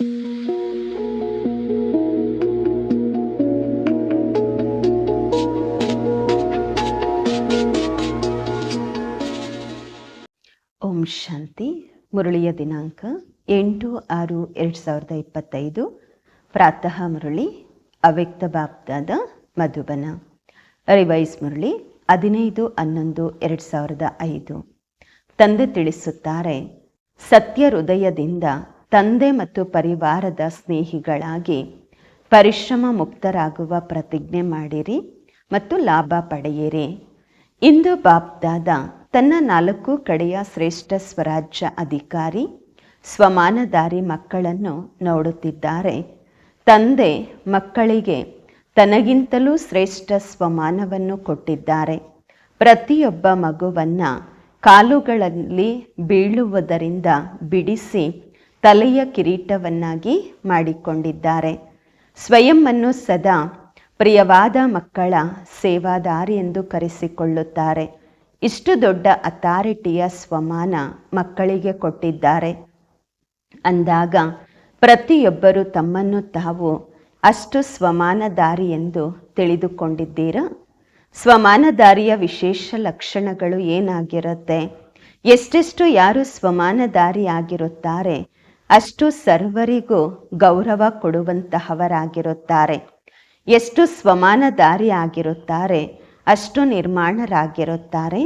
ಓಂ ಶಾಂತಿ, ಮುರಳಿಯ ದಿನಾಂಕ ಎಂಟು ಆರು ಎರಡು ಸಾವಿರದ ಇಪ್ಪತ್ತೈದು. ಪ್ರಾತಃ ಮುರಳಿ, ಅವ್ಯಕ್ತ ಬಾಬ್ದಾದ ಮಧುಬನ. ರಿವೈಸ್ ಮುರಳಿ, ಹದಿನೈದು ಹನ್ನೊಂದು ಎರಡು ಸಾವಿರದ ಐದು. ತಂದೆ ತಿಳಿಸುತ್ತಾರೆ, ಸತ್ಯ ಹೃದಯದಿಂದ ತಂದೆ ಮತ್ತು ಪರಿವಾರದ ಸ್ನೇಹಿಗಳಾಗಿ ಪರಿಶ್ರಮ ಮುಕ್ತರಾಗುವ ಪ್ರತಿಜ್ಞೆ ಮಾಡಿರಿ ಮತ್ತು ಲಾಭ ಪಡೆಯಿರಿ. ಇಂದು ಬಾಬ್ದಾದ ತನ್ನ ನಾಲ್ಕು ಕಡೆಯ ಶ್ರೇಷ್ಠ ಸ್ವರಾಜ್ಯ ಅಧಿಕಾರಿ ಸ್ವಮಾನದಾರಿ ಮಕ್ಕಳನ್ನು ನೋಡುತ್ತಿದ್ದಾರೆ. ತಂದೆ ಮಕ್ಕಳಿಗೆ ತನಗಿಂತಲೂ ಶ್ರೇಷ್ಠ ಸ್ವಮಾನವನ್ನು ಕೊಟ್ಟಿದ್ದಾರೆ. ಪ್ರತಿಯೊಬ್ಬ ಮಗುವನ್ನು ಕಾಲುಗಳಲ್ಲಿ ಬೀಳುವುದರಿಂದ ಬಿಡಿಸಿ ತಲೆಯ ಕಿರೀಟವನ್ನಾಗಿ ಮಾಡಿಕೊಂಡಿದ್ದಾರೆ. ಸ್ವಯಂವನ್ನು ಸದಾ ಪ್ರಿಯವಾದ ಮಕ್ಕಳ ಸೇವಾದಾರಿ ಎಂದು ಕರೆಸಿಕೊಳ್ಳುತ್ತಾರೆ. ಇಷ್ಟು ದೊಡ್ಡ ಅಥಾರಿಟಿಯ ಸ್ವಮಾನ ಮಕ್ಕಳಿಗೆ ಕೊಟ್ಟಿದ್ದಾರೆ. ಅಂದಾಗ ಪ್ರತಿಯೊಬ್ಬರು ತಮ್ಮನ್ನು ತಾವು ಅಷ್ಟು ಸ್ವಮಾನದಾರಿ ಎಂದು ತಿಳಿದುಕೊಂಡಿದ್ದೀರಾ? ಸ್ವಮಾನದಾರಿಯ ವಿಶೇಷ ಲಕ್ಷಣಗಳು ಏನಾಗಿರುತ್ತೆ? ಎಷ್ಟೆಷ್ಟು ಯಾರು ಸ್ವಮಾನದಾರಿ ಆಗಿರುತ್ತಾರೆ ಅಷ್ಟು ಸರ್ವರಿಗೂ ಗೌರವ ಕೊಡುವಂತಹವರಾಗಿರುತ್ತಾರೆ. ಎಷ್ಟು ಸ್ವಮಾನದಾರಿ ಆಗಿರುತ್ತಾರೆ ಅಷ್ಟು ನಿರ್ಮಾಣರಾಗಿರುತ್ತಾರೆ,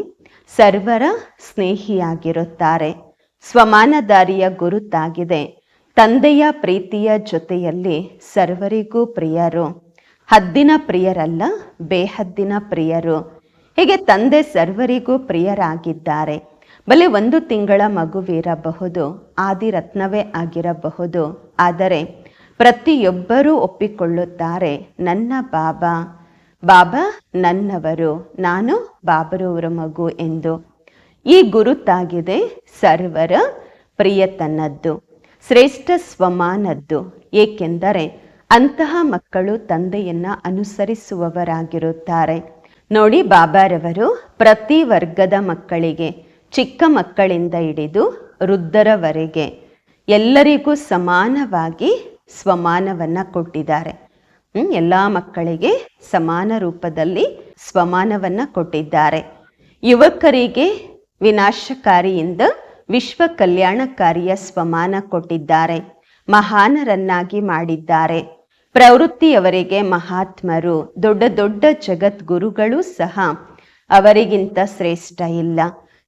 ಸರ್ವರ ಸ್ನೇಹಿಯಾಗಿರುತ್ತಾರೆ. ಸ್ವಮಾನದಾರಿಯ ಗುರುತಾಗಿದೆ. ತಂದೆಯ ಪ್ರೀತಿಯ ಜೊತೆಯಲ್ಲಿ ಸರ್ವರಿಗೂ ಪ್ರಿಯರು. ಹದ್ದಿನ ಪ್ರಿಯರಲ್ಲ, ಬೇಹದ್ದಿನ ಪ್ರಿಯರು. ಹೀಗೆ ತಂದೆ ಸರ್ವರಿಗೂ ಪ್ರಿಯರಾಗಿದ್ದಾರೆ. ಬಲೆ ಒಂದು ತಿಂಗಳ ಮಗುವಿರಬಹುದು ಆದಿರತ್ನವೇ ಆಗಿರಬಹುದು. ಆದರೆ ಪ್ರತಿಯೊಬ್ಬರೂ ಒಪ್ಪಿಕೊಳ್ಳುತ್ತಾರೆ, ನನ್ನ ಬಾಬಾ ಬಾಬಾ ನನ್ನವರು, ನಾನು ಬಾಬರವರ ಮಗು ಎಂದು. ಈ ಗುರುತಾಗಿದೆ ಸರ್ವರ ಪ್ರಿಯತನದ್ದು, ಶ್ರೇಷ್ಠ ಸ್ವಮಾನದ್ದು. ಏಕೆಂದರೆ ಅಂತಹ ಮಕ್ಕಳು ತಂದೆಯನ್ನ ಅನುಸರಿಸುವವರಾಗಿರುತ್ತಾರೆ. ನೋಡಿ ಬಾಬಾರವರು ಪ್ರತಿ ವರ್ಗದ ಮಕ್ಕಳಿಗೆ ಚಿಕ್ಕ ಮಕ್ಕಳಿಂದ ಹಿಡಿದು ವೃದ್ಧರವರೆಗೆ ಎಲ್ಲರಿಗೂ ಸಮಾನವಾಗಿ ಸ್ವಮಾನವನ್ನು ಕೊಟ್ಟಿದ್ದಾರೆ. ಎಲ್ಲ ಮಕ್ಕಳಿಗೆ ಸಮಾನ ರೂಪದಲ್ಲಿ ಸ್ವಮಾನವನ್ನ ಕೊಟ್ಟಿದ್ದಾರೆ. ಯುವಕರಿಗೆ ವಿನಾಶಕಾರಿಯಿಂದ ವಿಶ್ವ ಕಲ್ಯಾಣಕಾರಿಯ ಸ್ವಮಾನ ಕೊಟ್ಟಿದ್ದಾರೆ. ಮಹಾನರನ್ನಾಗಿ ಮಾಡಿದ್ದಾರೆ. ಪ್ರವೃತ್ತಿಯವರಿಗೆ ಮಹಾತ್ಮರು, ದೊಡ್ಡ ದೊಡ್ಡ ಜಗದ್ಗುರುಗಳು ಸಹ ಅವರಿಗಿಂತ ಶ್ರೇಷ್ಠ ಇಲ್ಲ.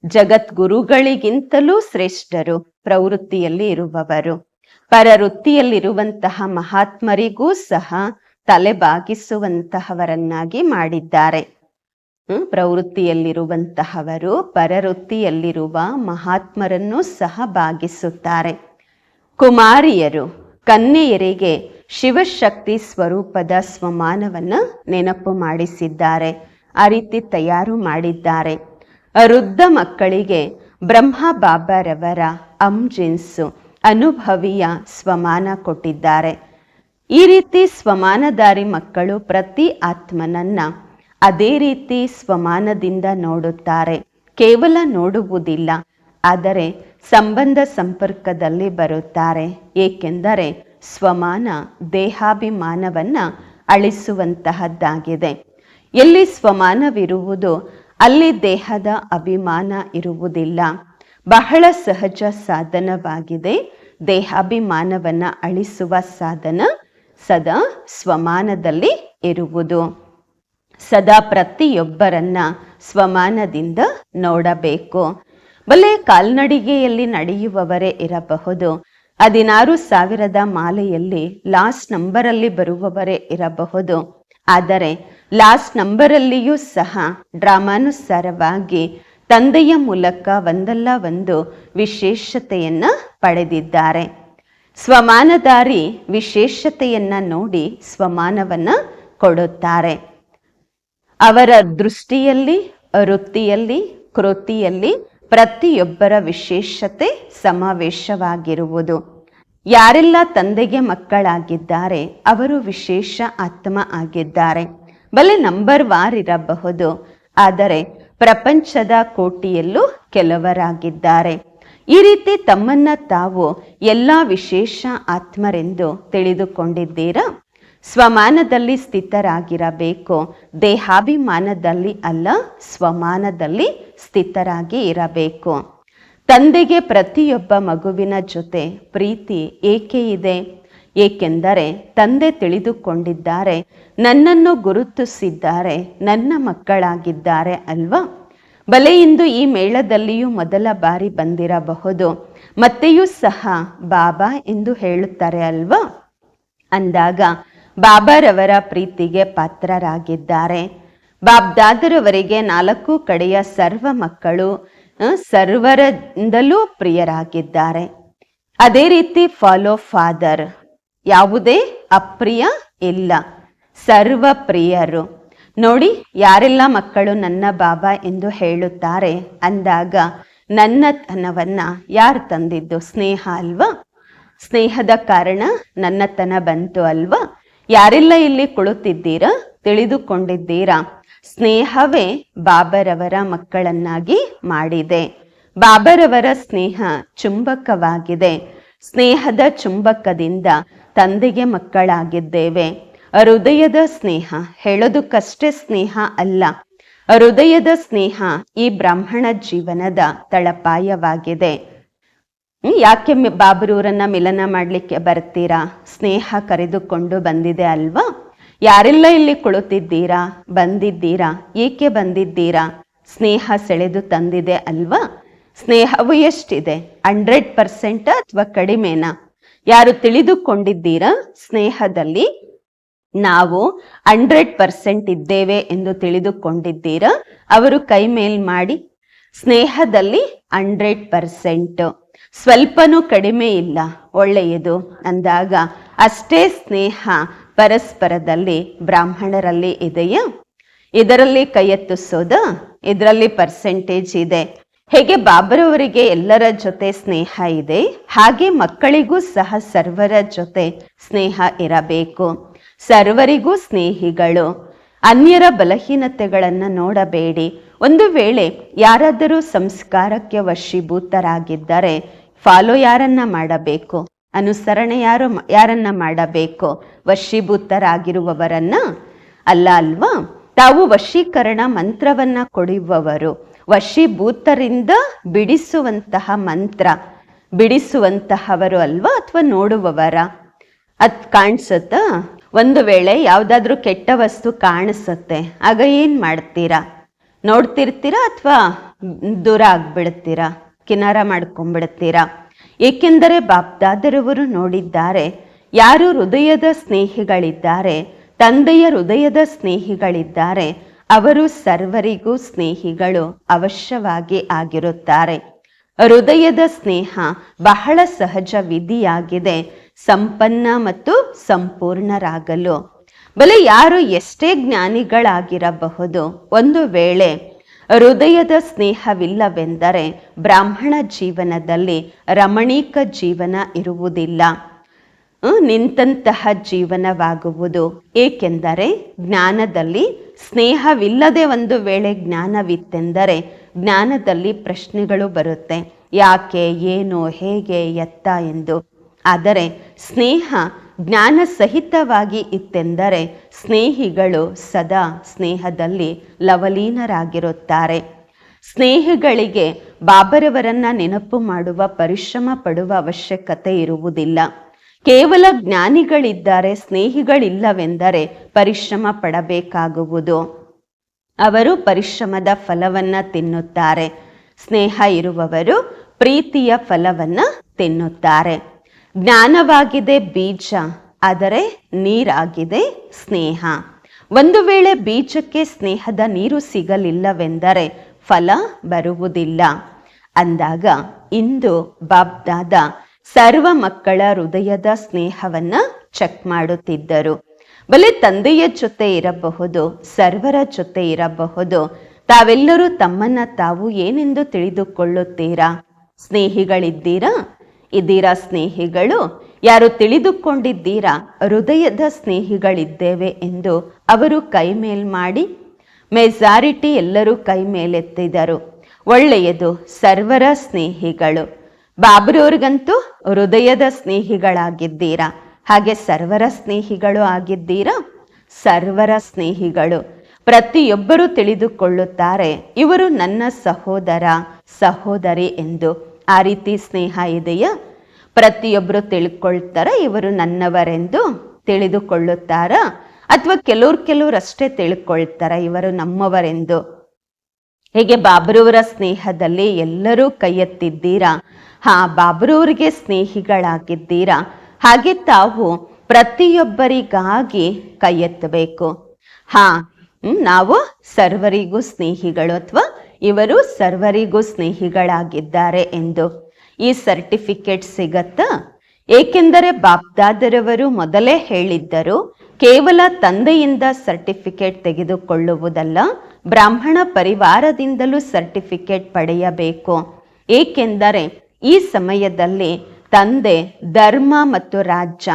ಜಗದ್ಗುರುಗಳಿಗಿಂತಲೂ ಶ್ರೇಷ್ಠರು, ಪ್ರವೃತ್ತಿಯಲ್ಲಿ ಇರುವವರು. ಪರವೃತ್ತಿಯಲ್ಲಿರುವಂತಹ ಮಹಾತ್ಮರಿಗೂ ಸಹ ತಲೆ ಬಾಗಿಸುವಂತಹವರನ್ನಾಗಿ ಮಾಡಿದ್ದಾರೆ ಪ್ರವೃತ್ತಿಯಲ್ಲಿರುವಂತಹವರು ಪರವೃತ್ತಿಯಲ್ಲಿರುವ ಮಹಾತ್ಮರನ್ನು ಸಹ ಭಾಗಿಸುತ್ತಾರೆ ಕುಮಾರಿಯರು ಕನ್ಯೆಯರಿಗೆ ಶಿವಶಕ್ತಿ ಸ್ವರೂಪದ ಸ್ವಮಾನವನ್ನ ನೆನಪು ಮಾಡಿಸಿದ್ದಾರೆ ಆ ರೀತಿ ತಯಾರು ಮಾಡಿದ್ದಾರೆ. ವೃದ್ಧ ಮಕ್ಕಳಿಗೆ ಬ್ರಹ್ಮ ಬಾಬಾರವರ ಅಂಜಿನ್ಸು ಅನುಭವಿಯ ಸ್ವಮಾನ ಕೊಟ್ಟಿದ್ದಾರೆ. ಈ ರೀತಿ ಸ್ವಮಾನದಾರಿ ಮಕ್ಕಳು ಪ್ರತಿ ಆತ್ಮನನ್ನ ಅದೇ ರೀತಿ ಸ್ವಮಾನದಿಂದ ನೋಡುತ್ತಾರೆ. ಕೇವಲ ನೋಡುವುದಿಲ್ಲ, ಆದರೆ ಸಂಬಂಧ ಸಂಪರ್ಕದಲ್ಲಿ ಬರುತ್ತಾರೆ. ಏಕೆಂದರೆ ಸ್ವಮಾನ ದೇಹಾಭಿಮಾನವನ್ನು ಅಳಿಸುವಂತಹದ್ದಾಗಿದೆ. ಎಲ್ಲಿ ಸ್ವಮಾನವಿರುವುದು ಅಲ್ಲಿ ದೇಹದ ಅಭಿಮಾನ ಇರುವುದಿಲ್ಲ. ಬಹಳ ಸಹಜ ಸಾಧನವಾಗಿದೆ. ದೇಹಾಭಿಮಾನವನ್ನು ಅಳಿಸುವ ಸಾಧನ ಸದಾ ಸ್ವಮಾನದಲ್ಲಿ ಇರುವುದು. ಸದಾ ಪ್ರತಿಯೊಬ್ಬರನ್ನ ಸ್ವಮಾನದಿಂದ ನೋಡಬೇಕು. ಬಲೆ ಕಾಲ್ನಡಿಗೆಯಲ್ಲಿ ನಡೆಯುವವರೇ ಇರಬಹುದು. ಹದಿನಾರು ಸಾವಿರದ ಮಾಲೆಯಲ್ಲಿ ಲಾಸ್ಟ್ ನಂಬರಲ್ಲಿ ಬರುವವರೇ ಇರಬಹುದು. ಆದರೆ ಲಾಸ್ಟ್ ನಂಬರಲ್ಲಿಯೂ ಸಹ ಡ್ರಾಮಾನುಸಾರವಾಗಿ ತಂದೆಯ ಮೂಲಕ ಒಂದಲ್ಲ ಒಂದು ವಿಶೇಷತೆಯನ್ನು ಪಡೆದಿದ್ದಾರೆ. ಸ್ವಮಾನದಾರಿ ವಿಶೇಷತೆಯನ್ನ ನೋಡಿ ಸ್ವಮಾನವನ್ನ ಕೊಡುತ್ತಾರೆ. ಅವರ ದೃಷ್ಟಿಯಲ್ಲಿ, ವೃತ್ತಿಯಲ್ಲಿ, ಕೃತಿಯಲ್ಲಿ ಪ್ರತಿಯೊಬ್ಬರ ವಿಶೇಷತೆ ಸಮಾವೇಶವಾಗಿರುವುದು. ಯಾರೆಲ್ಲ ತಂದೆಗೆ ಮಕ್ಕಳಾಗಿದ್ದಾರೆ, ಅವರು ವಿಶೇಷ ಆತ್ಮ ಆಗಿದ್ದಾರೆ. ಬಲೆ ನಂಬರ್ ವಾರ್ ಇರಬಹುದು. ಆದರೆ ಪ್ರಪಂಚದ ಕೋಟಿಯಲ್ಲೂ ಕೆಲವರಾಗಿದ್ದಾರೆ. ಈ ರೀತಿ ತಮ್ಮನ್ನ ತಾವು ಎಲ್ಲ ವಿಶೇಷ ಆತ್ಮರೆಂದು ತಿಳಿದುಕೊಂಡಿದ್ದೀರಾ? ಸ್ವಮಾನದಲ್ಲಿ ಸ್ಥಿತರಾಗಿರಬೇಕು. ದೇಹಾಭಿಮಾನದಲ್ಲಿ ಅಲ್ಲ, ಸ್ವಮಾನದಲ್ಲಿ ಸ್ಥಿತರಾಗಿ ಇರಬೇಕು. ತಂದೆಗೆ ಪ್ರತಿಯೊಬ್ಬ ಮಗುವಿನ ಜೊತೆ ಪ್ರೀತಿ ಏಕೆ ಇದೆ? ಏಕೆಂದರೆ ತಂದೆ ತಿಳಿದುಕೊಂಡಿದ್ದಾರೆ, ನನ್ನನ್ನು ಗುರುತಿಸಿದ್ದಾರೆ, ನನ್ನ ಮಕ್ಕಳಾಗಿದ್ದಾರೆ ಅಲ್ವಾ? ಬಲೆ ಇಂದು ಈ ಮೇಳದಲ್ಲಿಯೂ ಮೊದಲ ಬಾರಿ ಬಂದಿರಬಹುದು. ಮತ್ತೆಯೂ ಸಹ ಬಾಬಾ ಎಂದು ಹೇಳುತ್ತಾರೆ ಅಲ್ವಾ? ಅಂದಾಗ ಬಾಬಾರವರ ಪ್ರೀತಿಗೆ ಪಾತ್ರರಾಗಿದ್ದಾರೆ. ಬಾಬ್ದಾದರವರಿಗೆ ನಾಲ್ಕು ಕಡೆಯ ಸರ್ವ ಮಕ್ಕಳು ಸರ್ವರಿಂದಲೂ ಪ್ರಿಯರಾಗಿದ್ದಾರೆ. ಅದೇ ರೀತಿ ಫಾಲೋ ಫಾದರ್ ಯಾವುದೇ ಅಪ್ರಿಯ ಇಲ್ಲ. ಸರ್ವ ಪ್ರಿಯರು ನೋಡಿ, ಯಾರೆಲ್ಲ ಮಕ್ಕಳು ನನ್ನ ಬಾಬಾ ಎಂದು ಹೇಳುತ್ತಾರೆ? ಅಂದಾಗ ನನ್ನತನವನ್ನ ಯಾರು ತಂದಿದ್ದು? ಸ್ನೇಹ ಅಲ್ವಾ? ಸ್ನೇಹದ ಕಾರಣ ನನ್ನತನ ಬಂತು ಅಲ್ವಾ? ಯಾರೆಲ್ಲ ಇಲ್ಲಿ ಕುಳಿತಿದ್ದೀರಾ? ತಿಳಿದುಕೊಂಡಿದ್ದೀರಾ? ಸ್ನೇಹವೇ ಬಾಬರವರ ಮಕ್ಕಳನ್ನಾಗಿ ಮಾಡಿದೆ. ಬಾಬರವರ ಸ್ನೇಹ ಚುಂಬಕವಾಗಿದೆ. ಸ್ನೇಹದ ಚುಂಬಕದಿಂದ ತಂದೆಗೆ ಮಕ್ಕಳಾಗಿದ್ದೇವೆ. ಹೃದಯದ ಸ್ನೇಹ ಹೇಳೋದಕ್ಕಷ್ಟೇ ಸ್ನೇಹ ಅಲ್ಲ. ಹೃದಯದ ಸ್ನೇಹ ಈ ಬ್ರಾಹ್ಮಣ ಜೀವನದ ತಳಪಾಯವಾಗಿದೆ. ಯಾಕೆ ಬಾಬರೂರನ್ನ ಮಿಲನ ಮಾಡಲಿಕ್ಕೆ ಬರ್ತೀರಾ? ಸ್ನೇಹ ಕರೆದುಕೊಂಡು ಬಂದಿದೆ ಅಲ್ವಾ? ಯಾರೆಲ್ಲ ಇಲ್ಲಿ ಕುಳಿತಿದ್ದೀರಾ? ಬಂದಿದ್ದೀರಾ? ಏಕೆ ಬಂದಿದ್ದೀರಾ? ಸ್ನೇಹ ಸೆಳೆದು ತಂದಿದೆ ಅಲ್ವಾ? ಸ್ನೇಹವು ಎಷ್ಟಿದೆ? ಹಂಡ್ರೆಡ್ ಪರ್ಸೆಂಟ್ ಅಥವಾ ಕಡಿಮೆನಾ? ಯಾರು ತಿಳಿದುಕೊಂಡಿದ್ದೀರಾ ಸ್ನೇಹದಲ್ಲಿ? ನಾವು ಹಂಡ್ರೆಡ್ ಪರ್ಸೆಂಟ್ ಇದ್ದೇವೆ ಎಂದು ತಿಳಿದುಕೊಂಡಿದ್ದೀರಾ? ಅವರು ಕೈ ಮೇಲ್ ಮಾಡಿ. ಸ್ನೇಹದಲ್ಲಿ ಹಂಡ್ರೆಡ್ ಪರ್ಸೆಂಟ್. ಸ್ವಲ್ಪನೂ ಕಡಿಮೆ ಇಲ್ಲ, ಒಳ್ಳೆಯದು. ಅಂದಾಗ ಅಷ್ಟೇ ಸ್ನೇಹ ಪರಸ್ಪರದಲ್ಲಿ, ಬ್ರಾಹ್ಮಣರಲ್ಲಿ ಇದೆಯಾ? ಇದರಲ್ಲಿ ಕೈ ಎತ್ತಿಸೋದ? ಇದರಲ್ಲಿ ಪರ್ಸೆಂಟೇಜ್ ಇದೆ. ಹೇಗೆ ಬಾಬರವರಿಗೆ ಎಲ್ಲರ ಜೊತೆ ಸ್ನೇಹ ಇದೆ, ಹಾಗೆ ಮಕ್ಕಳಿಗೂ ಸಹ ಸರ್ವರ ಜೊತೆ ಸ್ನೇಹ ಇರಬೇಕು. ಸರ್ವರಿಗೂ ಸ್ನೇಹಿಗಳು. ಅನ್ಯರ ಬಲಹೀನತೆಗಳನ್ನು ನೋಡಬೇಡಿ. ಒಂದು ವೇಳೆ ಯಾರಾದರೂ ಸಂಸ್ಕಾರಕ್ಕೆ ವಶೀಭೂತರಾಗಿದ್ದರೆ ಫಾಲೋ ಯಾರನ್ನ ಮಾಡಬೇಕು? ಅನುಸರಣೆ ಯಾರು ಯಾರನ್ನ ಮಾಡಬೇಕು? ವಶೀಭೂತರಾಗಿರುವವರನ್ನ? ಅಲ್ಲ ಅಲ್ವಾ? ತಾವು ವಶೀಕರಣ ಮಂತ್ರವನ್ನ ಕೊಡುವವರು. ವಶೀಭೂತರಿಂದ ಬಿಡಿಸುವಂತಹ ಮಂತ್ರ. ಬಿಡಿಸುವಂತಹವರು ಅಲ್ವಾ ಅಥವಾ ನೋಡುವವರ? ಅದ್ ಕಾಣಿಸುತ್ತಾ? ಒಂದು ವೇಳೆ ಯಾವುದಾದ್ರೂ ಕೆಟ್ಟ ವಸ್ತು ಕಾಣಿಸುತ್ತೆ, ಆಗ ಏನು ಮಾಡ್ತೀರಾ? ನೋಡ್ತಿರ್ತೀರಾ ಅಥವಾ ದೂರ ಆಗ್ಬಿಡ್ತೀರಾ? ಕಿನಾರ ಮಾಡ್ಕೊಂಡ್ಬಿಡ್ತೀರಾ ಏಕೆಂದರೆ ಬಾಪ್ದಾದರವರು ನೋಡಿದ್ದಾರೆ, ಯಾರು ಹೃದಯದ ಸ್ನೇಹಿಗಳಿದ್ದಾರೆ, ತಂದೆಯ ಹೃದಯದ ಸ್ನೇಹಿಗಳಿದ್ದಾರೆ ಅವರು ಸರ್ವರಿಗೂ ಸ್ನೇಹಿಗಳು ಅವಶ್ಯವಾಗಿ ಆಗಿರುತ್ತಾರೆ. ಹೃದಯದ ಸ್ನೇಹ ಬಹಳ ಸಹಜ ವಿಧಿಯಾಗಿದೆ, ಸಂಪನ್ನ ಮತ್ತು ಸಂಪೂರ್ಣರಾಗಲು. ಬಲೆ ಯಾರು ಎಷ್ಟೇ ಜ್ಞಾನಿಗಳಾಗಿರಬಹುದು, ಒಂದು ವೇಳೆ ಹೃದಯದ ಸ್ನೇಹವಿಲ್ಲವೆಂದರೆ ಬ್ರಾಹ್ಮಣ ಜೀವನದಲ್ಲಿ ರಮಣೀಕ ಜೀವನ ಇರುವುದಿಲ್ಲ. ನಿಂತಹ ಜೀವನವಾಗುವುದು. ಏಕೆಂದರೆ ಜ್ಞಾನದಲ್ಲಿ ಸ್ನೇಹವಿಲ್ಲದೆ ಒಂದು ವೇಳೆ ಜ್ಞಾನವಿತ್ತೆಂದರೆ ಜ್ಞಾನದಲ್ಲಿ ಪ್ರಶ್ನೆಗಳು ಬರುತ್ತೆ. ಯಾಕೆ, ಏನು, ಹೇಗೆ, ಎತ್ತ ಎಂದು. ಆದರೆ ಸ್ನೇಹ ಜ್ಞಾನ ಸಹಿತವಾಗಿ ಇತ್ತೆಂದರೆ ಸ್ನೇಹಿಗಳು ಸದಾ ಸ್ನೇಹದಲ್ಲಿ ಲವಲೀನರಾಗಿರುತ್ತಾರೆ. ಸ್ನೇಹಿಗಳಿಗೆ ಬಾಬರವರನ್ನ ನೆನಪು ಮಾಡುವ ಪರಿಶ್ರಮ ಪಡುವ ಅವಶ್ಯಕತೆ ಇರುವುದಿಲ್ಲ. ಕೇವಲ ಜ್ಞಾನಿಗಳಿದ್ದಾರೆ, ಸ್ನೇಹಿಗಳಿಲ್ಲವೆಂದರೆ ಪರಿಶ್ರಮ ಪಡಬೇಕಾಗುವುದು. ಅವರು ಪರಿಶ್ರಮದ ಫಲವನ್ನ ತಿನ್ನುತ್ತಾರೆ. ಸ್ನೇಹ ಇರುವವರು ಪ್ರೀತಿಯ ಫಲವನ್ನ ತಿನ್ನುತ್ತಾರೆ. ಜ್ಞಾನವಾಗಿದೆ ಬೀಜ, ಆದರೆ ನೀರಾಗಿದೆ ಸ್ನೇಹ. ಒಂದು ವೇಳೆ ಬೀಜಕ್ಕೆ ಸ್ನೇಹದ ನೀರು ಸಿಗಲಿಲ್ಲವೆಂದರೆ ಫಲ ಬರುವುದಿಲ್ಲ. ಅಂದಾಗ ಇಂದು ಬಾಬ್ದಾದ ಸರ್ವ ಮಕ್ಕಳ ಹೃದಯದ ಸ್ನೇಹವನ್ನ ಚೆಕ್ ಮಾಡುತ್ತಿದ್ದರು. ಬಲೆ ತಂದೆಯ ಜೊತೆ ಇರಬಹುದು, ಸರ್ವರ ಜೊತೆ ಇರಬಹುದು. ತಾವೆಲ್ಲರೂ ತಮ್ಮನ್ನ ತಾವು ಏನೆಂದು ತಿಳಿದುಕೊಳ್ಳುತ್ತೀರಾ? ಸ್ನೇಹಿಗಳಿದ್ದೀರಾ? ಇದ್ದೀರಾ ಸ್ನೇಹಿಗಳು? ಯಾರು ತಿಳಿದುಕೊಂಡಿದ್ದೀರಾ? ಹೃದಯದ ಸ್ನೇಹಿಗಳಿದ್ದೇವೆ ಎಂದು ಅವರು ಕೈ ಮೇಲ್ ಮಾಡಿ ಮೆಜಾರಿಟಿ ಎಲ್ಲರೂ ಕೈ ಮೇಲೆತ್ತಿದರು. ಒಳ್ಳೆಯದು, ಸರ್ವರ ಸ್ನೇಹಿಗಳು. ಬಾಬ್ರವ್ರಿಗಂತೂ ಹೃದಯದ ಸ್ನೇಹಿಗಳಾಗಿದ್ದೀರಾ? ಹಾಗೆ ಸರ್ವರ ಸ್ನೇಹಿಗಳು ಆಗಿದ್ದೀರಾ? ಸರ್ವರ ಸ್ನೇಹಿಗಳು. ಪ್ರತಿಯೊಬ್ಬರೂ ತಿಳಿದುಕೊಳ್ಳುತ್ತಾರೆ, ಇವರು ನನ್ನ ಸಹೋದರ, ಸಹೋದರಿ ಎಂದು. ಆ ರೀತಿ ಸ್ನೇಹ ಇದೆಯಾ? ಪ್ರತಿಯೊಬ್ಬರು ತಿಳ್ಕೊಳ್ತಾರ, ಇವರು ನನ್ನವರೆಂದು ತಿಳಿದುಕೊಳ್ಳುತ್ತಾರ? ಅಥವಾ ಕೆಲವ್ರು ಕೆಲವ್ರು ಅಷ್ಟೇ ತಿಳ್ಕೊಳ್ತಾರ, ಇವರು ನಮ್ಮವರೆಂದು. ಹೇಗೆ ಬಾಬ್ರವರ ಸ್ನೇಹದಲ್ಲಿ ಎಲ್ಲರೂ ಕೈ ಎತ್ತಿದ್ದೀರಾ ಹಾ, ಬಾಬ್ರೂರಿಗೆ ಸ್ನೇಹಿಗಳಾಗಿದ್ದೀರಾ? ಹಾಗೆ ತಾವು ಪ್ರತಿಯೊಬ್ಬರಿಗಾಗಿ ಕೈ ಎತ್ತಬೇಕು ಹಾ ನಾವು ಸರ್ವರಿಗೂ ಸ್ನೇಹಿಗಳು ಅಥವಾ ಇವರು ಸರ್ವರಿಗೂ ಸ್ನೇಹಿಗಳಾಗಿದ್ದಾರೆ ಎಂದು. ಈ ಸರ್ಟಿಫಿಕೇಟ್ ಸಿಗತ್ತಾ? ಏಕೆಂದರೆ ಬಾಪ್ದಾದರವರು ಮೊದಲೇ ಹೇಳಿದ್ದರು, ಕೇವಲ ತಂದೆಯಿಂದ ಸರ್ಟಿಫಿಕೇಟ್ ತೆಗೆದುಕೊಳ್ಳುವುದಲ್ಲ, ಬ್ರಾಹ್ಮಣ ಪರಿವಾರದಿಂದಲೂ ಸರ್ಟಿಫಿಕೇಟ್ ಪಡೆಯಬೇಕು. ಏಕೆಂದರೆ ಈ ಸಮಯದಲ್ಲಿ ತಂದೆ, ಧರ್ಮ ಮತ್ತು ರಾಜ್ಯ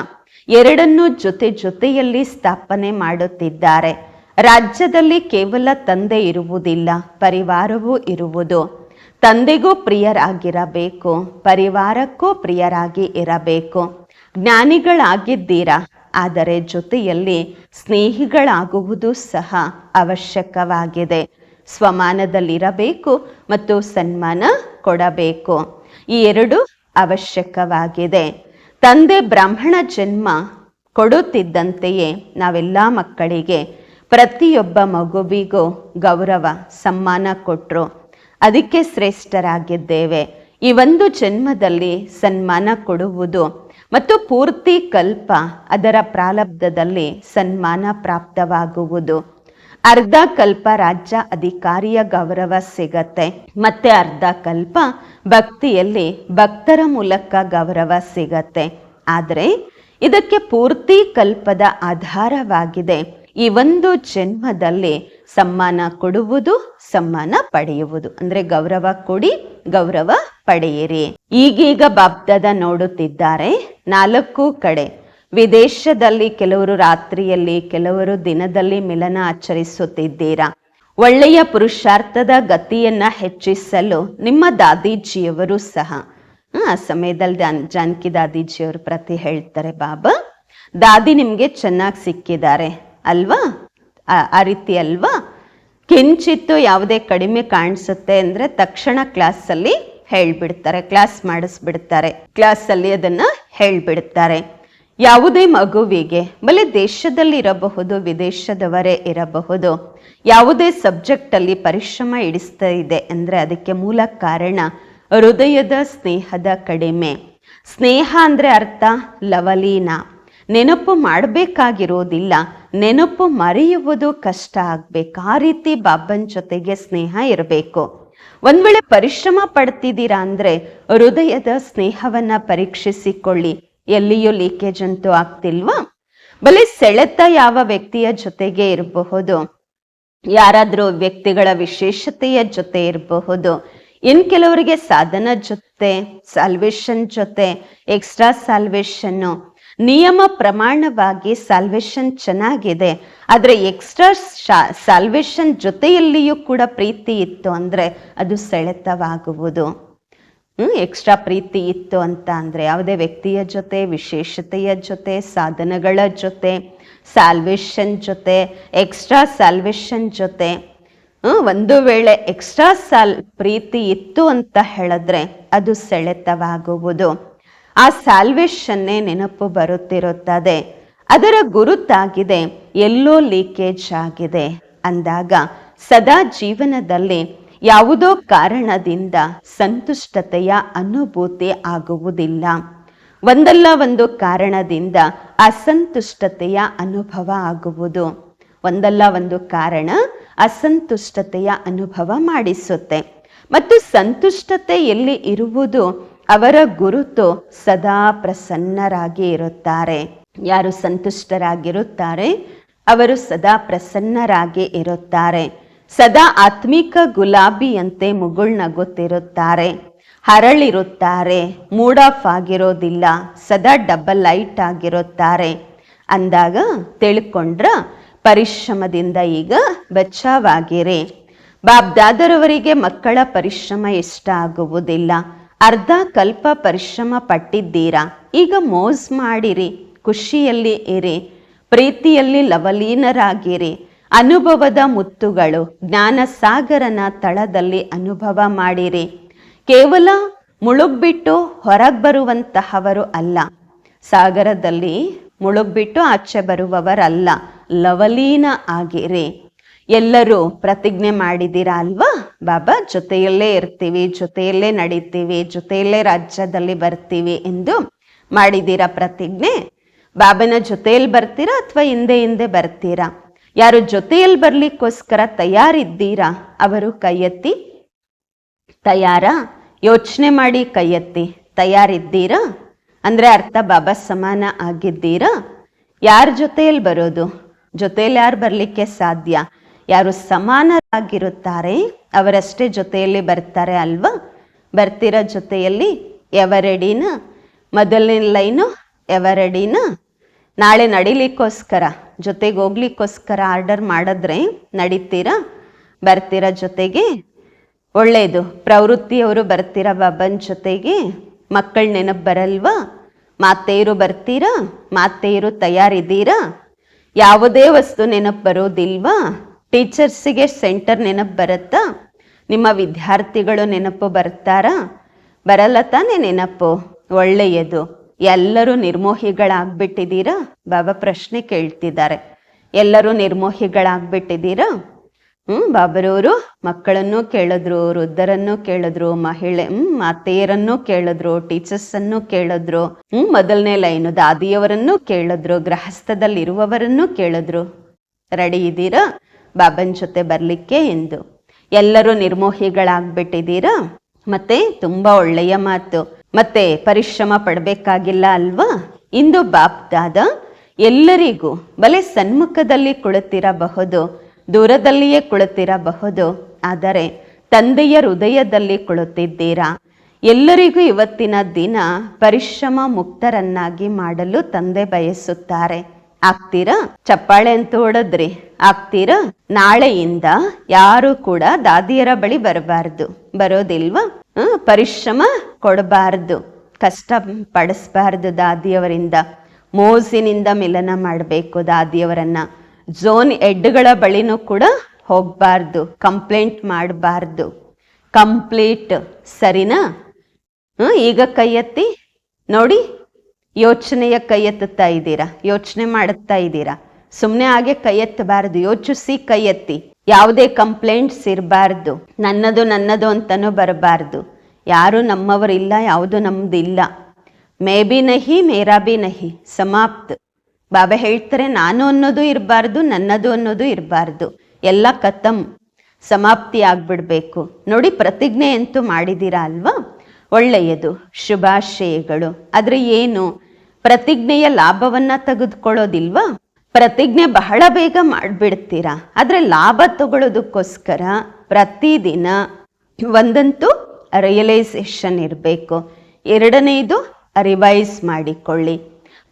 ಎರಡನ್ನೂ ಜೊತೆ ಜೊತೆಯಲ್ಲಿ ಸ್ಥಾಪನೆ ಮಾಡುತ್ತಿದ್ದಾರೆ. ರಾಜ್ಯದಲ್ಲಿ ಕೇವಲ ತಂದೆ ಇರುವುದಿಲ್ಲ, ಪರಿವಾರವೂ ಇರುವುದು. ತಂದೆಗೂ ಪ್ರಿಯರಾಗಿರಬೇಕು, ಪರಿವಾರಕ್ಕೂ ಪ್ರಿಯರಾಗಿ ಇರಬೇಕು. ಜ್ಞಾನಿಗಳಾಗಿದ್ದೀರಾ? ಆದರೆ ಜೊತೆಯಲ್ಲಿ ಸ್ನೇಹಿಗಳಾಗುವುದು ಸಹ ಅವಶ್ಯಕವಾಗಿದೆ. ಸ್ವಮಾನದಲ್ಲಿರಬೇಕು ಮತ್ತು ಸನ್ಮಾನ ಕೊಡಬೇಕು. ಈ ಎರಡು ಅವಶ್ಯಕವಾಗಿದೆ. ತಂದೆ ಬ್ರಾಹ್ಮಣ ಜನ್ಮ ಕೊಡುತ್ತಿದ್ದಂತೆಯೇ ನಾವೆಲ್ಲ ಮಕ್ಕಳಿಗೆ ಪ್ರತಿಯೊಬ್ಬ ಮಗುವಿಗೂ ಗೌರವ, ಸಮ್ಮಾನ ಕೊಟ್ಟರು ಅದಕ್ಕೆ ಶ್ರೇಷ್ಠರಾಗಿದ್ದೇವೆ. ಈ ಒಂದು ಜನ್ಮದಲ್ಲಿ ಸನ್ಮಾನ ಕೊಡುವುದು ಮತ್ತು ಪೂರ್ತಿ ಕಲ್ಪ ಅದರ ಪ್ರಾರಬ್ಧದಲ್ಲಿ ಸನ್ಮಾನ ಪ್ರಾಪ್ತವಾಗುವುದು. ಅರ್ಧ ಕಲ್ಪ ರಾಜ್ಯ ಅಧಿಕಾರಿಯ ಗೌರವ ಸಿಗತ್ತೆ. ಮತ್ತೆ ಅರ್ಧ ಕಲ್ಪ ಭಕ್ತಿಯಲ್ಲಿ ಭಕ್ತರ ಮೂಲಕ ಗೌರವ ಸಿಗತ್ತೆ. ಆದರೆ ಇದಕ್ಕೆ ಪೂರ್ತಿ ಕಲ್ಪದ ಆಧಾರವಾಗಿದೆ. ಈ ಒಂದು ಜನ್ಮದಲ್ಲಿ ಸಮ್ಮಾನ ಕೊಡುವುದು, ಸಮ್ಮಾನ ಪಡೆಯುವುದು. ಅಂದ್ರೆ ಗೌರವ ಕೊಡಿ, ಗೌರವ ಪಡೆಯಿರಿ. ಈಗೀಗ ಬಾಬ್ದದ ನೋಡುತ್ತಿದ್ದಾರೆ ನಾಲ್ಕು ಕಡೆ. ವಿದೇಶದಲ್ಲಿ ಕೆಲವರು ರಾತ್ರಿಯಲ್ಲಿ, ಕೆಲವರು ದಿನದಲ್ಲಿ ಮಿಲನ ಆಚರಿಸುತ್ತಿದ್ದೀರಾ? ಒಳ್ಳೆಯ ಪುರುಷಾರ್ಥದ ಗತಿಯನ್ನ ಹೆಚ್ಚಿಸಲು ನಿಮ್ಮ ದಾದೀಜಿಯವರು ಸಹ, ಆ ಸಮಯದಲ್ಲಿ ಜಾನ್- ಜಾನಕಿ ದಾದೀಜಿಯವರು ಪ್ರತಿ ಹೇಳ್ತಾರೆ, ಬಾಬಾ, ದಾದಿ ನಿಮ್ಗೆ ಚೆನ್ನಾಗಿ ಸಿಕ್ಕಿದ್ದಾರೆ ಅಲ್ವಾ? ಆ- ರೀತಿ ಅಲ್ವಾ? ಕಿಂಚಿತ್ತು ಯಾವುದೇ ಕಡಿಮೆ ಕಾಣಿಸುತ್ತೆ ಅಂದ್ರೆ ತಕ್ಷಣ ಕ್ಲಾಸಲ್ಲಿ ಹೇಳ್ಬಿಡ್ತಾರೆ, ಕ್ಲಾಸ್ ಮಾಡಿಸ್ಬಿಡ್ತಾರೆ, ಕ್ಲಾಸಲ್ಲಿ ಅದನ್ನ ಹೇಳ್ಬಿಡ್ತಾರೆ. ಯಾವುದೇ ಮಗುವಿಗೆ ಬಲೆ ದೇಶದಲ್ಲಿರಬಹುದು, ವಿದೇಶದವರೇ ಇರಬಹುದು. ಯಾವುದೇ ಸಬ್ಜೆಕ್ಟ್ ಅಲ್ಲಿ ಪರಿಶ್ರಮ ಇಡಿಸ್ತಾ ಇದೆ ಅಂದ್ರೆ ಅದಕ್ಕೆ ಮೂಲ ಕಾರಣ ಹೃದಯದ ಸ್ನೇಹದ ಕಡಿಮೆ. ಸ್ನೇಹ ಅಂದ್ರೆ ಅರ್ಥ ಲವಲೀನ. ನೆನಪು ಮಾಡಬೇಕಾಗಿರೋದಿಲ್ಲ, ನೆನಪು ಮರೆಯುವುದು ಕಷ್ಟ ಆಗ್ಬೇಕು, ಆ ರೀತಿ ಬಾಬನ್ ಜೊತೆಗೆ ಸ್ನೇಹ ಇರಬೇಕು. ಒಂದ್ ವೇಳೆ ಪರಿಶ್ರಮ ಪಡ್ತಿದ್ದೀರಾ ಅಂದ್ರೆ ಹೃದಯದ ಸ್ನೇಹವನ್ನ ಪರೀಕ್ಷಿಸಿಕೊಳ್ಳಿ. ಎಲ್ಲಿಯೂ ಲೀಕೇಜ್ ಅಂತೂ ಆಗ್ತಿಲ್ವಾ? ಬಲೆ ಸೆಳೆತ ಯಾವ ವ್ಯಕ್ತಿಯ ಜೊತೆಗೆ ಇರಬಹುದು? ಯಾರಾದ್ರೂ ವ್ಯಕ್ತಿಗಳ ವಿಶೇಷತೆಯ ಜೊತೆ ಇರಬಹುದು? ಇನ್ ಕೆಲವರಿಗೆ ಸಾಧನ ಜೊತೆ ಸಾಲ್ವೇಷನ್ ಜೊತೆ ಎಕ್ಸ್ಟ್ರಾ ಸಾಲ್ವೇಷನ್ನು ನಿಯಮ ಪ್ರಮಾಣವಾಗಿ ಸಾಲ್ವೇಷನ್ ಚೆನ್ನಾಗಿದೆ. ಆದರೆ ಎಕ್ಸ್ಟ್ರಾ ಸಾಲ್ವೇಷನ್ ಜೊತೆಯಲ್ಲಿಯೂ ಕೂಡ ಪ್ರೀತಿ ಇತ್ತು ಅಂದ್ರೆ ಅದು ಸೆಳೆತವಾಗುವುದು. ಎಕ್ಸ್ಟ್ರಾ ಪ್ರೀತಿ ಇತ್ತು ಅಂತ ಅಂದರೆ ಯಾವುದೇ ವ್ಯಕ್ತಿಯ ಜೊತೆ, ವಿಶೇಷತೆಯ ಜೊತೆ, ಸಾಧನಗಳ ಜೊತೆ ಸಾಲ್ವೇಷನ್ ಜೊತೆ ಎಕ್ಸ್ಟ್ರಾ ಸಾಲ್ವೇಷನ್ ಜೊತೆ ಒಂದು ವೇಳೆ ಎಕ್ಸ್ಟ್ರಾ ಸಾಲ್ ಪ್ರೀತಿ ಇತ್ತು ಅಂತ ಹೇಳಿದ್ರೆ ಅದು ಸೆಳೆತವಾಗುವುದು. ಆ ಸಾಲ್ವೇಷನ್ನೇ ನೆನಪು ಬರುತ್ತಿರುತ್ತದೆ. ಅದರ ಗುರುತಾಗಿದೆ, ಎಲ್ಲೋ ಲೀಕೇಜ್ ಆಗಿದೆ. ಅಂದಾಗ ಸದಾ ಜೀವನದಲ್ಲಿ ಯಾವುದೋ ಕಾರಣದಿಂದ ಸಂತುಷ್ಟತೆಯ ಅನುಭೂತಿ ಆಗುವುದಿಲ್ಲ. ಒಂದಲ್ಲ ಒಂದು ಕಾರಣದಿಂದ ಅಸಂತುಷ್ಟತೆಯ ಅನುಭವ ಆಗುವುದು. ಒಂದಲ್ಲ ಒಂದು ಕಾರಣ ಅಸಂತುಷ್ಟತೆಯ ಅನುಭವ ಮಾಡಿಸುತ್ತೆ. ಮತ್ತು ಸಂತುಷ್ಟತೆ ಎಲ್ಲಿ ಇರುವುದು? ಅವರ ಗುರುತು ಸದಾ ಪ್ರಸನ್ನರಾಗಿ ಇರುತ್ತಾರೆ. ಯಾರು ಸಂತುಷ್ಟರಾಗಿರುತ್ತಾರೆ? ಅವರು ಸದಾ ಪ್ರಸನ್ನರಾಗಿ ಇರುತ್ತಾರೆ. ಸದಾ ಆತ್ಮಿಕ ಗುಲಾಬಿಯಂತೆ ಮುಗುಳ್ನಗುತ್ತಿರುತ್ತಾರೆ ಹರಳಿರುತ್ತಾರೆ. ಮೂಡ್ ಆಫ್ ಆಗಿರೋದಿಲ್ಲ. ಸದಾ ಡಬಲ್ ಲೈಟ್ ಆಗಿರುತ್ತಾರೆ. ಅಂದಾಗ ತಿಳ್ಕೊಂಡ್ರ ಪರಿಶ್ರಮದಿಂದ ಈಗ ಬಚಾವಾಗಿರಿ ಬಾಬ್ದಾದರವರಿಗೆ ಮಕ್ಕಳ ಪರಿಶ್ರಮ ಇಷ್ಟ ಆಗುವುದಿಲ್ಲ ಅರ್ಧ ಕಲ್ಪ ಪರಿಶ್ರಮ ಪಟ್ಟಿದ್ದೀರಾ. ಈಗ ಮೋಸ್ ಮಾಡಿರಿ. ಖುಷಿಯಲ್ಲಿ ಇರಿ. ಪ್ರೀತಿಯಲ್ಲಿ ಲವಲೀನರಾಗಿರಿ. ಅನುಭವದ ಮುತ್ತುಗಳು. ಜ್ಞಾನ ಸಾಗರನ ತಳದಲ್ಲಿ ಅನುಭವ ಮಾಡಿರಿ. ಕೇವಲ ಮುಳುಗ್ಬಿಟ್ಟು ಹೊರಗೆ ಬರುವಂತಹವರು ಅಲ್ಲ. ಸಾಗರದಲ್ಲಿ ಮುಳುಗ್ಬಿಟ್ಟು ಆಚೆ ಬರುವವರಲ್ಲ. ಲವಲೀನ ಆಗಿರಿ. ಎಲ್ಲರೂ ಪ್ರತಿಜ್ಞೆ ಮಾಡಿದ್ದೀರಾ ಅಲ್ವಾ? ಬಾಬಾ, ಜೊತೆಯಲ್ಲೇ ಇರ್ತೀವಿ, ಜೊತೆಯಲ್ಲೇ ನಡೀತೀವಿ, ಜೊತೆಯಲ್ಲೇ ರಾಜ್ಯದಲ್ಲಿ ಬರ್ತೀವಿ ಎಂದು ಮಾಡಿದ್ದೀರಾ ಪ್ರತಿಜ್ಞೆ? ಬಾಬನ ಜೊತೆಯಲ್ಲಿ ಬರ್ತೀರಾ ಅಥವಾ ಹಿಂದೆ ಹಿಂದೆ ಬರ್ತೀರಾ? ಯಾರು ಜೊತೆಯಲ್ಲಿ ಬರ್ಲಿಕ್ಕೋಸ್ಕರ ತಯಾರಿದ್ದೀರಾ? ಅವರು ಕೈ ತಯಾರಾ? ಯೋಚನೆ ಮಾಡಿ ಕೈ ತಯಾರಿದ್ದೀರಾ? ಅಂದ್ರೆ ಅರ್ಥ, ಬಾಬಾ ಸಮಾನ ಆಗಿದ್ದೀರಾ? ಯಾರ ಜೊತೆಯಲ್ಲಿ ಬರೋದು? ಜೊತೆಯಲ್ಲಿ ಯಾರು ಬರಲಿಕ್ಕೆ ಸಾಧ್ಯ? ಯಾರು ಸಮಾನರಾಗಿರುತ್ತಾರೆ? ಅವರಷ್ಟೇ ಜೊತೆಯಲ್ಲಿ ಬರ್ತಾರೆ ಅಲ್ವಾ? ಬರ್ತಿರೋ ಜೊತೆಯಲ್ಲಿ ಎವರೆಡಿನ? ಮೊದಲನೇ ಲೈನು ಎವರೆಡಿನ? ನಾಳೆ ನಡಿಲಿಕ್ಕೋಸ್ಕರ. ಜೊತೆಗೆ ಹೋಗ್ಲಿಕ್ಕೋಸ್ಕರ ಆರ್ಡರ್ ಮಾಡಿದ್ರೆ ನಡೀತೀರಾ? ಬರ್ತೀರಾ ಜೊತೆಗೆ? ಒಳ್ಳೆಯದು ಪ್ರವೃತ್ತಿಯವರು ಬರ್ತೀರಾ ಬಾಬನ್ ಜೊತೆಗೆ? ಮಕ್ಕಳ ನೆನಪು ಬರಲ್ವಾ? ಮಾತೆಯರು ಬರ್ತೀರಾ? ಮಾತೆಯರು ತಯಾರಿದ್ದೀರಾ? ಯಾವುದೇ ವಸ್ತು ನೆನಪು ಬರೋದಿಲ್ವಾ? ಟೀಚರ್ಸಿಗೆ ಸೆಂಟರ್ ನೆನಪು ಬರುತ್ತಾ? ನಿಮ್ಮ ವಿದ್ಯಾರ್ಥಿಗಳು ನೆನಪು ಬರ್ತಾರಾ? ಬರಲ್ಲ ತಾನೇ ನೆನಪು? ಒಳ್ಳೆಯದು. ಎಲ್ಲರೂ ನಿರ್ಮೋಹಿಗಳಾಗ್ಬಿಟ್ಟಿದ್ದೀರಾ? ಬಾಬಾ ಪ್ರಶ್ನೆ ಕೇಳ್ತಿದ್ದಾರೆ. ಎಲ್ಲರೂ ನಿರ್ಮೋಹಿಗಳಾಗ್ಬಿಟ್ಟಿದ್ದೀರಾ? ಹ್ಮ್ ಬಾಬರವರು ಮಕ್ಕಳನ್ನು ಕೇಳಿದ್ರು, ವೃದ್ಧರನ್ನು ಕೇಳಿದ್ರು, ಮಹಿಳೆ, ಹ್ಮ್, ಮಾತೆಯರನ್ನು ಕೇಳಿದ್ರು ಟೀಚರ್ಸ್ ಅನ್ನು ಕೇಳಿದ್ರು, ಹ್ಮ್, ಮೊದಲನೇ ಲೈನು ದಾದಿಯವರನ್ನು ಕೇಳಿದ್ರು, ಗೃಹಸ್ಥದಲ್ಲಿರುವವರನ್ನು ಕೇಳಿದ್ರು. ರೆಡಿ ಇದ್ದೀರಾ? ಬಾಬನ್ ಜೊತೆ ಬರ್ಲಿಕ್ಕೆ ಎಂದು. ಎಲ್ಲರೂ ನಿರ್ಮೋಹಿಗಳಾಗ್ಬಿಟ್ಟಿದ್ದೀರಾ? ಮತ್ತೆ ತುಂಬಾ ಒಳ್ಳೆಯ ಮಾತು. ಮತ್ತೆ ಪರಿಶ್ರಮ ಪಡಬೇಕಾಗಿಲ್ಲ ಅಲ್ವಾ? ಇಂದು ಬಾಪ್ದಾದ ಎಲ್ಲರಿಗೂ ಬಲೆ ಸನ್ಮುಖದಲ್ಲಿ ಕುಳಿತಿರಬಹುದು, ದೂರದಲ್ಲಿಯೇ ಕುಳಿತಿರಬಹುದು, ಆದರೆ ತಂದೆಯ ಹೃದಯದಲ್ಲಿ ಕುಳಿತಿದ್ದೀರಾ? ಎಲ್ಲರಿಗೂ ಇವತ್ತಿನ ದಿನ ಪರಿಶ್ರಮ ಮುಕ್ತರನ್ನಾಗಿ ಮಾಡಲು ತಂದೆ ಬಯಸುತ್ತಾರೆ. ಆಗ್ತೀರಾ? ಚಪ್ಪಾಳೆ ಅಂತ ಹೊಡೆದ್ರಿ. ಆಗ್ತೀರಾ? ನಾಳೆಯಿಂದ ಯಾರು ಕೂಡ ದಾದಿಯರ ಬಳಿ ಬರಬಾರ್ದು. ಬರೋದಿಲ್ವಾ? ಪರಿಶ್ರಮ ಕೊಡಬಾರ್ದು, ಕಷ್ಟ ಪಡಿಸ್ಬಾರ್ದು ದಾದಿಯವರಿಂದ. ಮೋಸಿನಿಂದ ಮಿಲನ ಮಾಡಬೇಕು ದಾದಿಯವರನ್ನ. ಝೋನ್ ಎಡ್ಗಳ ಬಳಿನೂ ಕೂಡ ಹೋಗಬಾರ್ದು, ಕಂಪ್ಲೇಂಟ್ ಮಾಡಬಾರ್ದು. ಕಂಪ್ಲೀಟ್, ಸರಿನಾ? ಈಗ ಕೈ ಎತ್ತಿ ನೋಡಿ, ಯೋಚನೆಯ ಕೈ ಎತ್ತುತ್ತಾ ಇದ್ದೀರಾ? ಯೋಚನೆ ಮಾಡುತ್ತಾ ಇದ್ದೀರಾ? ಸುಮ್ಮನೆ ಹಾಗೆ ಕೈ ಎತ್ತಬಾರ್ದು ಯೋಚಿಸಿ ಕೈ ಎತ್ತಿ ಯಾವುದೇ ಕಂಪ್ಲೇಂಟ್ಸ್ ಇರಬಾರ್ದು. ನನ್ನದು ನನ್ನದು ಅಂತನೂ ಬರಬಾರ್ದು. ಯಾರು ನಮ್ಮವರಿಲ್ಲ ಯಾವುದು ನಮ್ದಿಲ್ಲ ಮೇ ಬಿ ನಹಿ ಮೇರಾ ಬಿ ನಹಿ. ಸಮಾಪ್ತ್. ಬಾಬಾ ಹೇಳ್ತಾರೆ, ನಾನು ಅನ್ನೋದು ಇರಬಾರ್ದು, ನನ್ನದು ಅನ್ನೋದು ಇರಬಾರ್ದು. ಎಲ್ಲ ಕತಮ್ ಸಮಾಪ್ತಿ ಆಗ್ಬಿಡ್ಬೇಕು. ನೋಡಿ, ಪ್ರತಿಜ್ಞೆ ಅಂತೂ ಮಾಡಿದ್ದೀರಾ ಅಲ್ವಾ? ಒಳ್ಳೆಯದು. ಶುಭಾಶಯಗಳು. ಆದರೆ ಏನು? ಪ್ರತಿಜ್ಞೆಯ ಲಾಭವನ್ನು ತೆಗೆದುಕೊಳ್ಳೋದಿಲ್ವಾ? ಪ್ರತಿಜ್ಞೆ ಬಹಳ ಬೇಗ ಮಾಡಿಬಿಡ್ತೀರಾ? ಆದರೆ ಲಾಭ ತಗೊಳ್ಳೋದಕ್ಕೋಸ್ಕರ ಪ್ರತಿದಿನ ಒಂದಂತೂ ರಿಯಲೈಸೇಷನ್ ಇರಬೇಕು. ಎರಡನೇದು ರಿವೈಸ್ ಮಾಡಿಕೊಳ್ಳಿ.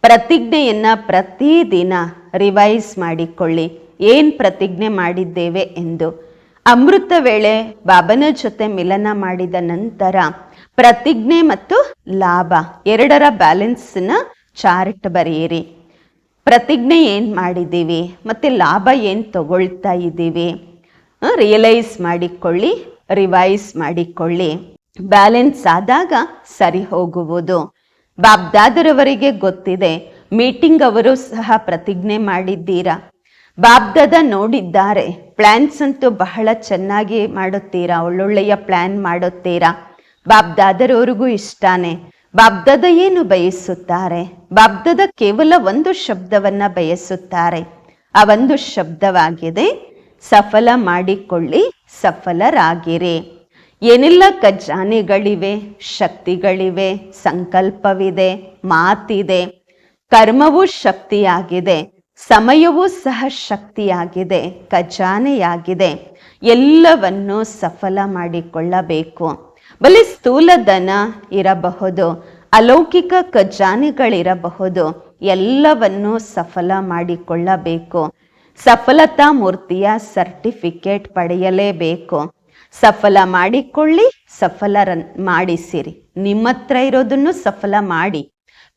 ಪ್ರತಿಜ್ಞೆಯನ್ನು ಪ್ರತಿದಿನ ರಿವೈಸ್ ಮಾಡಿಕೊಳ್ಳಿ. ಏನು ಪ್ರತಿಜ್ಞೆ ಮಾಡಿದ್ದೇವೆ ಎಂದು. ಅಮೃತ ವೇಳೆ ಬಾಬನ ಜೊತೆ ಮಿಲನ ಮಾಡಿದ ನಂತರ ಪ್ರತಿಜ್ಞೆ ಮತ್ತು ಲಾಭ ಎರಡರ ಬ್ಯಾಲೆನ್ಸ್ನ ಚಾರ್ಟ್ ಬರೆಯಿರಿ. ಪ್ರತಿಜ್ಞೆ ಏನು ಮಾಡಿದ್ದೀವಿ, ಮತ್ತು ಲಾಭ ಏನು ತಗೊಳ್ತಾ ಇದ್ದೀವಿ ರಿಯಲೈಸ್ ಮಾಡಿಕೊಳ್ಳಿ ರಿವೈಸ್ ಮಾಡಿಕೊಳ್ಳಿ. ಬ್ಯಾಲೆನ್ಸ್ ಆದಾಗ ಸರಿ ಹೋಗುವುದು. ಬಾಬ್ದಾದರವರಿಗೆ ಗೊತ್ತಿದೆ ಮೀಟಿಂಗ್ ಅವರು ಸಹ ಪ್ರತಿಜ್ಞೆ ಮಾಡಿದ್ದೀರಾ? ಬಾಬ್ದಾದ ನೋಡಿದ್ದಾರೆ ಪ್ಲ್ಯಾನ್ಸ್ ಅಂತೂ ಬಹಳ ಚೆನ್ನಾಗಿ ಮಾಡುತ್ತೀರಾ, ಒಳ್ಳೊಳ್ಳೆಯ ಪ್ಲ್ಯಾನ್ ಮಾಡುತ್ತೀರಾ? ಬಾಬ್ದಾದರವ್ರಿಗೂ ಇಷ್ಟಾನೆ. ಬಾಬ್ದದ ಏನು ಬಯಸುತ್ತಾರೆ? ಬಾಬ್ದದ ಕೇವಲ ಒಂದು ಶಬ್ದವನ್ನ ಬಯಸುತ್ತಾರೆ. ಆ ಒಂದು ಶಬ್ದವಾಗಿದೆ, ಸಫಲ ಮಾಡಿಕೊಳ್ಳಿ, ಸಫಲರಾಗಿರಿ. ಏನೆಲ್ಲ ಖಜಾನೆಗಳಿವೆ? ಶಕ್ತಿಗಳಿವೆ, ಸಂಕಲ್ಪವಿದೆ, ಮಾತಿದೆ. ಕರ್ಮವೂ ಶಕ್ತಿಯಾಗಿದೆ, ಸಮಯವೂ ಸಹ ಶಕ್ತಿಯಾಗಿದೆ, ಖಜಾನೆಯಾಗಿದೆ. ಎಲ್ಲವನ್ನು ಸಫಲ ಮಾಡಿಕೊಳ್ಳಬೇಕು. ಬಲಿ ಸ್ಥೂಲಧನ ಇರಬಹುದು, ಅಲೌಕಿಕ ಖಜಾನೆಗಳಿರಬಹುದು, ಎಲ್ಲವನ್ನೂ ಸಫಲ ಮಾಡಿಕೊಳ್ಳಬೇಕು. ಸಫಲತಾ ಮೂರ್ತಿಯ ಸರ್ಟಿಫಿಕೇಟ್ ಪಡೆಯಲೇಬೇಕು. ಸಫಲ ಮಾಡಿಕೊಳ್ಳಿ ಸಫಲ ಮಾಡಿಸಿರಿ. ನಿಮ್ಮ ಹತ್ರ ಇರೋದನ್ನು ಸಫಲ ಮಾಡಿ.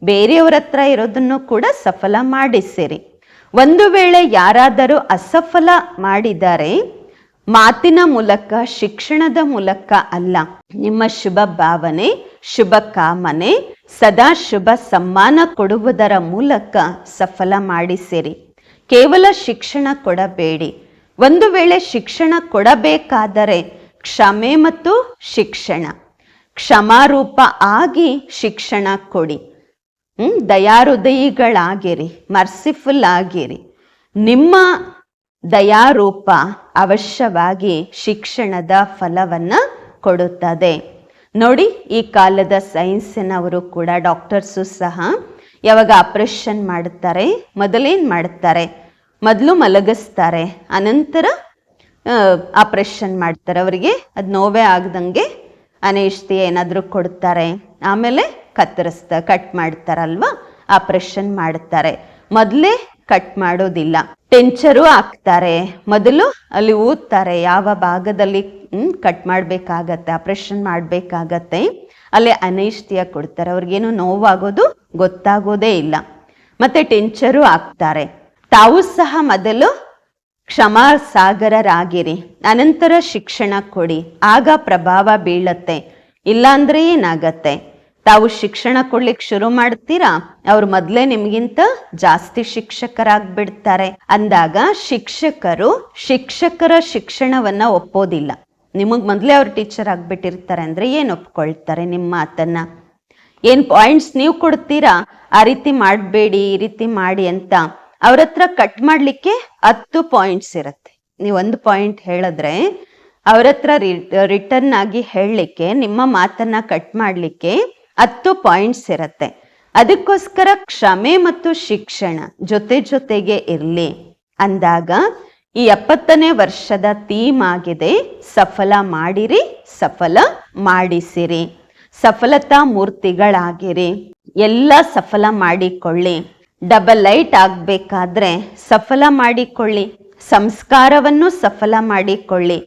ಬೇರೆಯವ್ರ ಹತ್ರ ಇರೋದನ್ನು ಕೂಡ ಸಫಲ ಮಾಡಿಸಿರಿ. ಒಂದು ವೇಳೆ ಯಾರಾದರೂ ಅಸಫಲ ಮಾಡಿದರೆ ಮಾತಿನ ಮೂಲಕ, ಶಿಕ್ಷಣದ ಮೂಲಕ ಅಲ್ಲ. ನಿಮ್ಮ ಶುಭ ಭಾವನೆ, ಶುಭ ಕಾಮನೆ, ಸದಾ ಶುಭ ಸಮ್ಮಾನ ಕೊಡುವುದರ ಮೂಲಕ ಸಫಲ ಮಾಡಿಸಿರಿ. ಕೇವಲ ಶಿಕ್ಷಣ ಕೊಡಬೇಡಿ. ಒಂದು ವೇಳೆ ಶಿಕ್ಷಣ ಕೊಡಬೇಕಾದರೆ ಕ್ಷಮೆ ಮತ್ತು ಶಿಕ್ಷಣ. ಕ್ಷಮಾರೂಪ ಆಗಿ ಶಿಕ್ಷಣ ಕೊಡಿ. ಹ್ಮ್, ದಯಾಹೃದಯಿಗಳಾಗಿರಿ ಮರ್ಸಿಫುಲ್ ಆಗಿರಿ. ನಿಮ್ಮ ದಯಾರೂಪ ಅವಶ್ಯವಾಗಿ ಶಿಕ್ಷಣದ ಫಲವನ್ನು ಕೊಡುತ್ತದೆ. ನೋಡಿ, ಈ ಕಾಲದ ಸೈನ್ಸಿನವರು ಕೂಡ ಡಾಕ್ಟರ್ಸು ಸಹ ಯಾವಾಗ ಆಪರೇಷನ್ ಮಾಡುತ್ತಾರೆ, ಮೊದಲೇನು ಮಾಡುತ್ತಾರೆ? ಮೊದಲು ಮಲಗಿಸ್ತಾರೆ, ಅನಂತರ ಆಪರೇಷನ್ ಮಾಡ್ತಾರೆ. ಅವರಿಗೆ ಅದು ನೋವೇ ಆಗದಂಗೆ ಅನೇಷ್ತಿ ಏನಾದರೂ ಕೊಡ್ತಾರೆ. ಆಮೇಲೆ ಕತ್ತರಿಸ್ತಾರೆ ಕಟ್ ಮಾಡ್ತಾರಲ್ವ? ಆಪರೇಷನ್ ಮಾಡ್ತಾರೆ. ಮೊದಲೇ ಕಟ್ ಮಾಡೋದಿಲ್ಲ. ಟೆಂಚರು ಹಾಕ್ತಾರೆ. ಮೊದಲು ಅಲ್ಲಿ ಊದ್ತಾರೆ ಯಾವ ಭಾಗದಲ್ಲಿ ಕಟ್ ಮಾಡಬೇಕಾಗತ್ತೆ ಆಪರೇಷನ್ ಮಾಡಬೇಕಾಗತ್ತೆ. ಅಲ್ಲಿ ಅನೈಷ್ಟಿಯ ಕೊಡ್ತಾರೆ. ಅವ್ರಿಗೇನು ನೋವಾಗೋದು ಗೊತ್ತಾಗೋದೇ ಇಲ್ಲ. ಮತ್ತೆ ಟೆಂಚರು ಹಾಕ್ತಾರೆ. ತಾವು ಸಹ ಮೊದಲು ಕ್ಷಮಾ ಸಾಗರರಾಗಿರಿ ಅನಂತರ ಶಿಕ್ಷಣ ಕೊಡಿ. ಆಗ ಪ್ರಭಾವ ಬೀಳತ್ತೆ. ಇಲ್ಲಾಂದ್ರೆ ಏನಾಗತ್ತೆ? ತಾವು ಶಿಕ್ಷಣ ಕೊಡ್ಲಿಕ್ಕೆ ಶುರು ಮಾಡ್ತೀರಾ? ಅವ್ರು ಮೊದಲೇ ನಿಮ್ಗಿಂತ ಜಾಸ್ತಿ ಶಿಕ್ಷಕರಾಗ್ಬಿಡ್ತಾರೆ. ಅಂದಾಗ ಶಿಕ್ಷಕರು ಶಿಕ್ಷಕರ ಶಿಕ್ಷಣವನ್ನ ಒಪ್ಪೋದಿಲ್ಲ. ನಿಮಗ್ ಮೊದಲೇ ಅವ್ರು ಟೀಚರ್ ಆಗ್ಬಿಟ್ಟಿರ್ತಾರೆ ಅಂದ್ರೆ ಏನ್ ಒಪ್ಕೊಳ್ತಾರೆ ನಿಮ್ಮ ಮಾತನ್ನ? ಏನ್ ಪಾಯಿಂಟ್ಸ್ ನೀವು ಕೊಡ್ತೀರಾ? ಆ ರೀತಿ ಮಾಡಬೇಡಿ, ಈ ರೀತಿ ಮಾಡಿ ಅಂತ ಅವ್ರ ಹತ್ರ ಕಟ್ ಮಾಡ್ಲಿಕ್ಕೆ ಹತ್ತು ಪಾಯಿಂಟ್ಸ್ ಇರುತ್ತೆ. ನೀವು ಒಂದು ಪಾಯಿಂಟ್ ಹೇಳಿದ್ರೆ ಅವ್ರ ಹತ್ರ ರಿಟರ್ನ್ ಆಗಿ ಹೇಳಲಿಕ್ಕೆ, ನಿಮ್ಮ ಮಾತನ್ನ ಕಟ್ ಮಾಡ್ಲಿಕ್ಕೆ ಹತ್ತು ಪಾಯಿಂಟ್ಸ್ ಇರುತ್ತೆ. ಅದಕ್ಕೋಸ್ಕರ ಕ್ಷಮೆ ಮತ್ತು ಶಿಕ್ಷಣ ಜೊತೆ ಜೊತೆಗೆ ಇರಲಿ. ಅಂದಾಗ ಈ ಎಪ್ಪತ್ತನೇ ವರ್ಷದ ಥೀಮ್ ಆಗಿದೆ, ಸಫಲ ಮಾಡಿರಿ, ಸಫಲ ಮಾಡಿಸಿರಿ. ಸಫಲತಾ ಮೂರ್ತಿಗಳಾಗಿರಿ. ಎಲ್ಲ ಸಫಲ ಮಾಡಿಕೊಳ್ಳಿ. ಡಬಲ್ ಲೈಟ್ ಆಗಬೇಕಾದ್ರೆ ಸಫಲ ಮಾಡಿಕೊಳ್ಳಿ. ಸಂಸ್ಕಾರವನ್ನು ಸಫಲ ಮಾಡಿಕೊಳ್ಳಿ.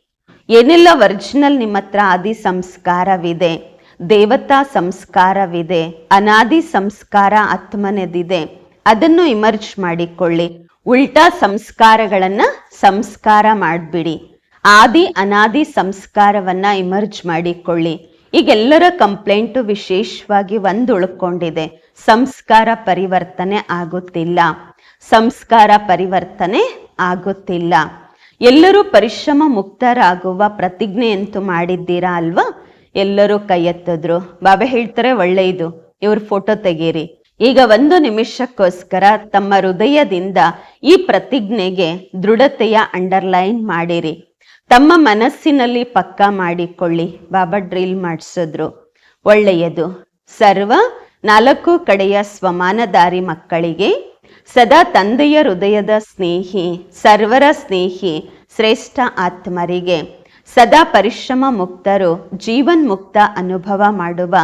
ಏನೆಲ್ಲ ಒರಿಜಿನಲ್ ನಿಮ್ಮ ಹತ್ರ ಆದಿ ಸಂಸ್ಕಾರವಿದೆ ದೇವತಾ ಸಂಸ್ಕಾರವಿದೆ, ಅನಾದಿ ಸಂಸ್ಕಾರ ಆತ್ಮನೆದಿದೆ. ಅದನ್ನು ಇಮರ್ಜ್ ಮಾಡಿಕೊಳ್ಳಿ. ಉಲ್ಟಾ ಸಂಸ್ಕಾರಗಳನ್ನ ಸಂಸ್ಕಾರ ಮಾಡಿಬಿಡಿ. ಆದಿ, ಅನಾದಿ ಸಂಸ್ಕಾರವನ್ನ ಇಮರ್ಜ್ ಮಾಡಿಕೊಳ್ಳಿ. ಈಗೆಲ್ಲರ ಕಂಪ್ಲೇಂಟು ವಿಶೇಷವಾಗಿ ಒಂದು ಉಳ್ಕೊಂಡಿದೆ ಸಂಸ್ಕಾರ ಪರಿವರ್ತನೆ ಆಗುತ್ತಿಲ್ಲ. ಸಂಸ್ಕಾರ ಪರಿವರ್ತನೆ ಆಗುತ್ತಿಲ್ಲ. ಎಲ್ಲರೂ ಪರಿಶ್ರಮ ಮುಕ್ತರಾಗುವ ಪ್ರತಿಜ್ಞೆಯಂತೂ ಮಾಡಿದ್ದೀರಾ ಅಲ್ವಾ? ಎಲ್ಲರೂ ಕೈ ಎತ್ತಿದ್ರು. ಬಾಬೆ ಹೇಳ್ತಾರೆ ಒಳ್ಳೆಯದು ಇವ್ರ ಫೋಟೋ ತೆಗೀರಿ. ಈಗ ಒಂದು ನಿಮಿಷಕ್ಕೋಸ್ಕರ ತಮ್ಮ ಹೃದಯದಿಂದ ಈ ಪ್ರತಿಜ್ಞೆಗೆ ದೃಢತೆಯ ಅಂಡರ್ಲೈನ್ ಮಾಡಿರಿ. ತಮ್ಮ ಮನಸ್ಸಿನಲ್ಲಿ ಪಕ್ಕ ಮಾಡಿಕೊಳ್ಳಿ. ಬಾಬಾ ಡ್ರಿಲ್ ಮಾಡಿಸಿದ್ರು. ಒಳ್ಳೆಯದು. ಸರ್ವ ನಾಲ್ಕು ಕಡೆಯ ಸ್ವಮಾನದಾರಿ ಮಕ್ಕಳಿಗೆ, ಸದಾ ತಂದೆಯ ಹೃದಯದ ಸ್ನೇಹಿ, ಸರ್ವರ ಸ್ನೇಹಿ, ಶ್ರೇಷ್ಠ ಆತ್ಮರಿಗೆ. ಸದಾ ಪರಿಶ್ರಮ ಮುಕ್ತರು ಜೀವನ್ ಮುಕ್ತ ಅನುಭವ ಮಾಡುವ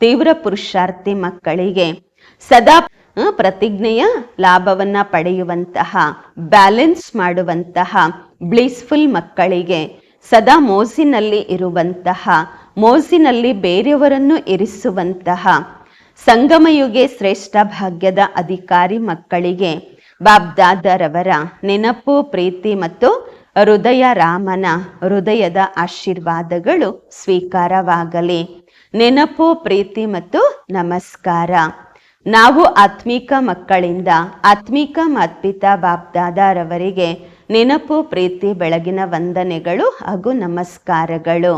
ತೀವ್ರ ಪುರುಷಾರ್ಥಿ ಮಕ್ಕಳಿಗೆ ಸದಾ ಪ್ರತಿಜ್ಞೆಯ ಲಾಭವನ್ನ ಪಡೆಯುವಂತಹ, ಬ್ಯಾಲೆನ್ಸ್ ಮಾಡುವಂತಹ, ಬ್ಲಿಸ್ಫುಲ್ ಮಕ್ಕಳಿಗೆ ಸದಾ ಮೋಸಿನಲ್ಲಿ ಇರುವಂತಹ, ಮೋಸಿನಲ್ಲಿ ಬೇರೆಯವರನ್ನು ಇರಿಸುವಂತಹ, ಸಂಗಮಯುಗೆ ಶ್ರೇಷ್ಠ ಭಾಗ್ಯದ ಅಧಿಕಾರಿ ಮಕ್ಕಳಿಗೆ ಬಾಬ್ದಾದರವರ ನೆನಪು, ಪ್ರೀತಿ ಮತ್ತು ಹೃದಯ ರಾಮನ ಹೃದಯದ ಆಶೀರ್ವಾದಗಳು ಸ್ವೀಕಾರವಾಗಲಿ. ನೆನಪು, ಪ್ರೀತಿ ಮತ್ತು ನಮಸ್ಕಾರ. ನಾವು ಆತ್ಮಿಕ ಮಕ್ಕಳಿಂದ ಆತ್ಮಿಕ ಮತ್ಪಿತ ಬಾಪ್ದಾದಾರವರಿಗೆ ನೆನಪು, ಪ್ರೀತಿ, ಬೆಳಗಿನ ವಂದನೆಗಳು ಹಾಗೂ ನಮಸ್ಕಾರಗಳು.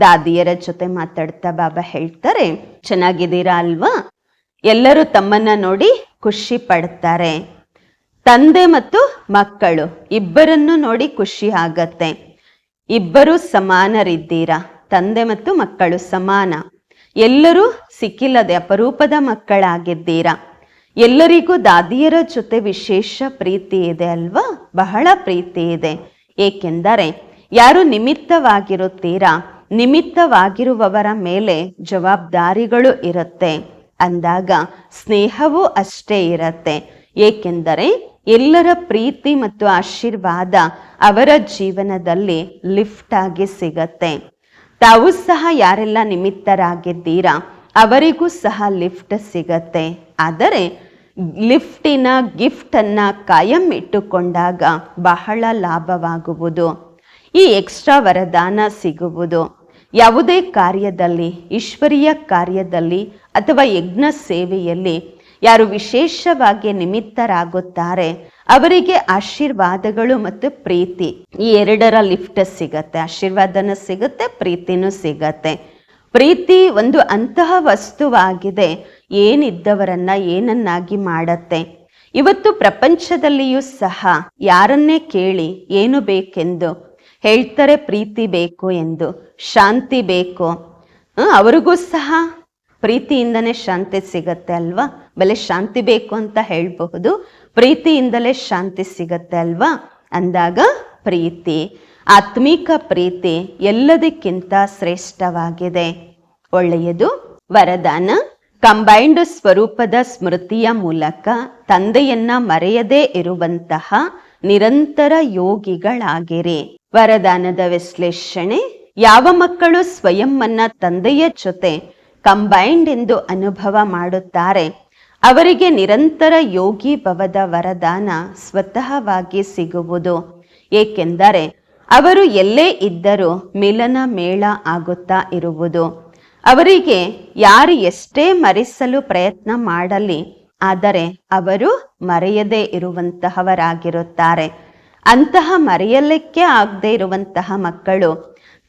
ದಾದಿಯರ ಜೊತೆ ಮಾತಾಡ್ತಾ ಬಾಬಾ ಹೇಳ್ತಾರೆ, ಚೆನ್ನಾಗಿದ್ದೀರಾ ಅಲ್ವಾ? ಎಲ್ಲರೂ ತಮ್ಮನ್ನ ನೋಡಿ ಖುಷಿ ಪಡ್ತಾರೆ. ತಂದೆ ಮತ್ತು ಮಕ್ಕಳು, ಇಬ್ಬರನ್ನು ನೋಡಿ ಖುಷಿ ಆಗತ್ತೆ. ಇಬ್ಬರು ಸಮಾನರಿದ್ದೀರಾ? ತಂದೆ ಮತ್ತು ಮಕ್ಕಳು ಸಮಾನ. ಎಲ್ಲರೂ ಸಿಕ್ಕಿಲ್ಲದೆ ಅಪರೂಪದ ಮಕ್ಕಳಾಗಿದ್ದೀರಾ? ಎಲ್ಲರಿಗೂ ದಾದಿಯರ ಜೊತೆ ವಿಶೇಷ ಪ್ರೀತಿ ಇದೆ ಅಲ್ವಾ? ಬಹಳ ಪ್ರೀತಿ ಇದೆ. ಏಕೆಂದರೆ ಯಾರು ನಿಮಿತ್ತವಾಗಿರುತ್ತೀರಾ? ನಿಮಿತ್ತವಾಗಿರುವವರ ಮೇಲೆ ಜವಾಬ್ದಾರಿಗಳು ಇರುತ್ತೆ. ಅಂದಾಗ ಸ್ನೇಹವೂ ಅಷ್ಟೇ ಇರತ್ತೆ. ಏಕೆಂದರೆ ಎಲ್ಲರ ಪ್ರೀತಿ ಮತ್ತು ಆಶೀರ್ವಾದ ಅವರ ಜೀವನದಲ್ಲಿ ಲಿಫ್ಟ್ ಆಗಿ ಸಿಗತ್ತೆ. ತಾವು ಸಹ ಯಾರೆಲ್ಲ ನಿಮಿತ್ತರಾಗಿದ್ದೀರಾ, ಅವರಿಗೂ ಸಹ ಲಿಫ್ಟ್ ಸಿಗತ್ತೆ. ಆದರೆ ಲಿಫ್ಟಿನ ಗಿಫ್ಟನ್ನು ಕಾಯಂ ಇಟ್ಟುಕೊಂಡಾಗ ಬಹಳ ಲಾಭವಾಗುವುದು. ಈ ಎಕ್ಸ್ಟ್ರಾ ವರದಾನ ಸಿಗುವುದು. ಯಾವುದೇ ಕಾರ್ಯದಲ್ಲಿ, ಈಶ್ವರೀಯ ಕಾರ್ಯದಲ್ಲಿ ಅಥವಾ ಯಜ್ಞ ಸೇವೆಯಲ್ಲಿ ಯಾರು ವಿಶೇಷವಾಗಿ ನಿಮಿತ್ತರಾಗುತ್ತಾರೆ, ಅವರಿಗೆ ಆಶೀರ್ವಾದಗಳು ಮತ್ತು ಪ್ರೀತಿ. ಈ ಎರಡರ ಲಿಫ್ಟ್ ಸಿಗತ್ತೆ, ಆಶೀರ್ವಾದನೂ ಸಿಗುತ್ತೆ, ಪ್ರೀತಿನೂ ಸಿಗತ್ತೆ. ಪ್ರೀತಿ ಒಂದು ಅಂತಹ ವಸ್ತುವಾಗಿದೆ, ಏನಿದ್ದವರನ್ನ ಏನನ್ನಾಗಿ ಮಾಡತ್ತೆ. ಇವತ್ತು ಪ್ರಪಂಚದಲ್ಲಿಯೂ ಸಹ ಯಾರನ್ನೇ ಕೇಳಿ ಏನು ಬೇಕೆಂದು, ಹೇಳ್ತಾರೆ ಪ್ರೀತಿ ಬೇಕು ಎಂದು, ಶಾಂತಿ ಬೇಕು. ಅವರಿಗೂ ಸಹ ಪ್ರೀತಿಯಿಂದನೇ ಶಾಂತಿ ಸಿಗತ್ತೆ ಅಲ್ವಾ? ಬಲೆ ಶಾಂತಿ ಬೇಕು ಅಂತ ಹೇಳಬಹುದು. ಪ್ರೀತಿಯಿಂದಲೇ ಶಾಂತಿ ಸಿಗತ್ತೆ ಅಲ್ವಾ? ಅಂದಾಗ ಪ್ರೀತಿ, ಆತ್ಮಿಕ ಪ್ರೀತಿ ಎಲ್ಲದಕ್ಕಿಂತ ಶ್ರೇಷ್ಠವಾಗಿದೆ. ಒಳ್ಳೆಯದು, ವರದಾನ. ಕಂಬೈಂಡ್ ಸ್ವರೂಪದ ಸ್ಮೃತಿಯ ಮೂಲಕ ತಂದೆಯನ್ನ ಮರೆಯದೇ ಇರುವಂತಹ ನಿರಂತರ ಯೋಗಿಗಳಾಗಿರಿ. ವರದಾನದ ವಿಶ್ಲೇಷಣೆ, ಯಾವ ಮಕ್ಕಳು ಸ್ವಯಂವನ್ನ ತಂದೆಯ ಜೊತೆ ಕಂಬೈಂಡ್ ಎಂದು ಅನುಭವ ಮಾಡುತ್ತಾರೆ. ಅವರಿಗೆ ನಿರಂತರ ಯೋಗಿ ಭವದ ವರದಾನ ಸ್ವತಃವಾಗಿ ಸಿಗುವುದು. ಏಕೆಂದರೆ ಅವರು ಎಲ್ಲೇ ಇದ್ದರೂ ಮಿಲನ ಮೇಳ ಆಗುತ್ತಾ ಇರುವುದು. ಅವರಿಗೆ ಯಾರು ಎಷ್ಟೇ ಮರೆಸಲು ಪ್ರಯತ್ನ ಮಾಡಲಿ, ಆದರೆ ಅವರು ಮರೆಯದೇ ಇರುವಂತಹವರಾಗಿರುತ್ತಾರೆ. ಅಂತಹ ಮರೆಯಲಿಕ್ಕೆ ಆಗದೇ ಇರುವಂತಹ ಮಕ್ಕಳು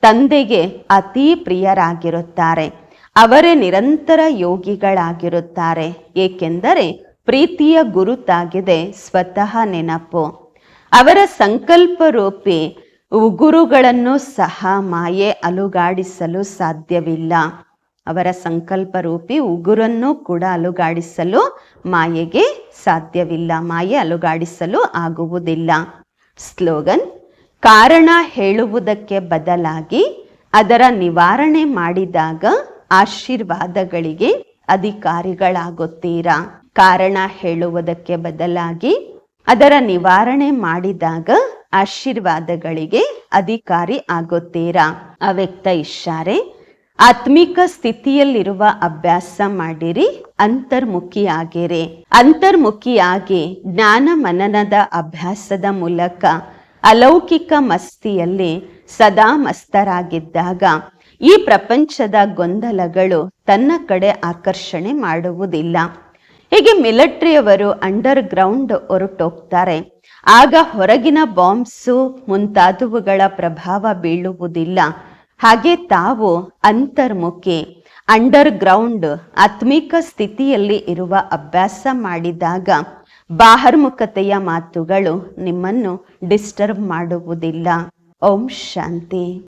ತಂದೆಗೆ ಅತಿ ಪ್ರಿಯರಾಗಿರುತ್ತಾರೆ. ಅವರೇ ನಿರಂತರ ಯೋಗಿಗಳಾಗಿರುತ್ತಾರೆ, ಏಕೆಂದರೆ ಪ್ರೀತಿಯ ಗುರುತಾಗಿದೆ ಸ್ವತಃ ನೆನಪು. ಅವರ ಸಂಕಲ್ಪ ರೂಪಿ ಉಗುರುಗಳನ್ನು ಸಹ ಮಾಯೆ ಅಲುಗಾಡಿಸಲು ಸಾಧ್ಯವಿಲ್ಲ. ಅವರ ಸಂಕಲ್ಪ ರೂಪಿ ಉಗುರನ್ನು ಕೂಡ ಅಲುಗಾಡಿಸಲು ಮಾಯೆಗೆ ಸಾಧ್ಯವಿಲ್ಲ, ಮಾಯೆ ಅಲುಗಾಡಿಸಲು ಆಗುವುದಿಲ್ಲ. ಸ್ಲೋಗನ್, ಕಾರಣ ಹೇಳುವುದಕ್ಕೆ ಬದಲಾಗಿ ಅದರ ನಿವಾರಣೆ ಮಾಡಿದಾಗ ಆಶೀರ್ವಾದಗಳಿಗೆ ಅಧಿಕಾರಿಗಳಾಗುತ್ತೀರಾ? ಕಾರಣ ಹೇಳುವುದಕ್ಕೆ ಬದಲಾಗಿ ಅದರ ನಿವಾರಣೆ ಮಾಡಿದಾಗ ಆಶೀರ್ವಾದಗಳಿಗೆ ಅಧಿಕಾರಿ ಆಗುತ್ತೀರಾ? ಅವ್ಯಕ್ತ ಇಷ್ಟಾರೆ, ಆತ್ಮಿಕ ಸ್ಥಿತಿಯಲ್ಲಿರುವ ಅಭ್ಯಾಸ ಮಾಡಿರಿ, ಅಂತರ್ಮುಖಿಯಾಗಿರಿ. ಅಂತರ್ಮುಖಿಯಾಗಿ ಜ್ಞಾನ ಮನನದ ಅಭ್ಯಾಸದ ಮೂಲಕ ಅಲೌಕಿಕ ಮಸ್ತಿಯಲ್ಲಿ ಸದಾ ಮಸ್ತರಾಗಿದ್ದಾಗ ಈ ಪ್ರಪಂಚದ ಗೊಂದಲಗಳು ತನ್ನ ಕಡೆ ಆಕರ್ಷಣೆ ಮಾಡುವುದಿಲ್ಲ. ಹೀಗೆ ಮಿಲಿಟರಿಯವರು ಅಂಡರ್ ಗ್ರೌಂಡ್ ಹೊರಟೋಗ್ತಾರೆ. ಆಗ ಹೊರಗಿನ ಬಾಂಬ್ಸು ಮುಂತಾದವುಗಳ ಪ್ರಭಾವ ಬೀಳುವುದಿಲ್ಲ. ಹಾಗೆ ತಾವು ಅಂತರ್ಮುಖಿ ಅಂಡರ್ ಗ್ರೌಂಡ್ ಆತ್ಮಿಕ ಸ್ಥಿತಿಯಲ್ಲಿ ಇರುವ ಅಭ್ಯಾಸ ಮಾಡಿದಾಗ ಬಾಹರ್ಮುಖತೆಯ ಮಾತುಗಳು ನಿಮ್ಮನ್ನು ಡಿಸ್ಟರ್ಬ್ ಮಾಡುವುದಿಲ್ಲ. ಓಂ ಶಾಂತಿ.